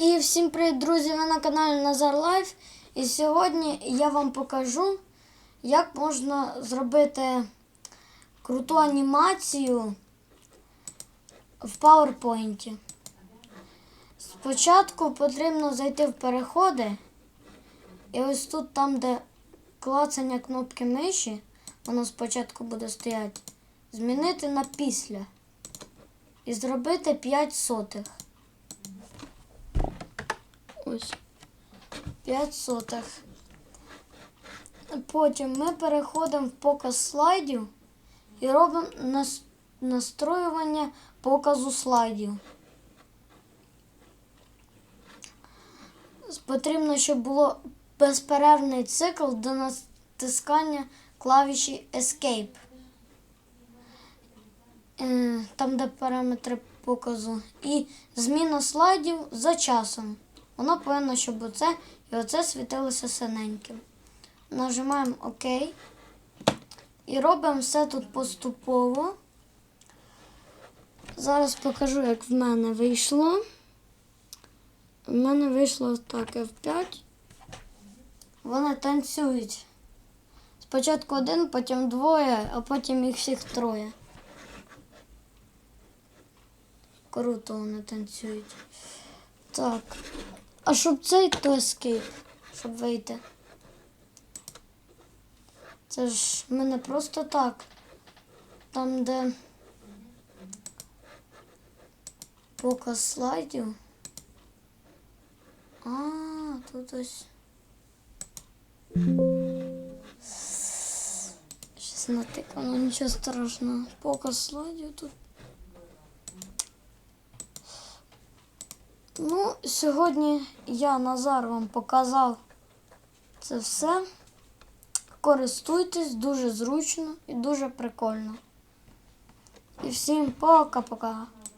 І всім привіт, друзі! Ви на каналі Назар Лайф. І сьогодні я вам покажу, як можна зробити круту анімацію в PowerPoint. Спочатку потрібно зайти в переходи. І ось тут, там, де клацання кнопки миші, воно спочатку буде стояти, змінити на після. І зробити 5 сотих. Ось. 5 сотих. Потім ми переходимо в показ слайдів і робимо настроювання показу слайдів. Потрібно, щоб було безперервний цикл до натискання клавіші Escape. Е, Там, де параметри показу. І зміна слайдів за часом. Воно повинно, щоб оце і оце світилося синеньким. Нажимаємо ОК. І робимо все тут поступово. Зараз покажу, як в мене вийшло. В мене вийшло так F5. Вони танцюють. Спочатку один, потім двоє, а потім їх всіх троє. Круто вони танцюють. Так. А щоб цей то ескейп, щоб вийти. Це ж в мене просто так. Там, де показ слайдів. А, тут ось. Щось натикано, нічого страшного. Показ слайдів тут. Ну, сьогодні я Назар вам показав це все. Користуйтесь дуже зручно і дуже прикольно. І всім пока-пока.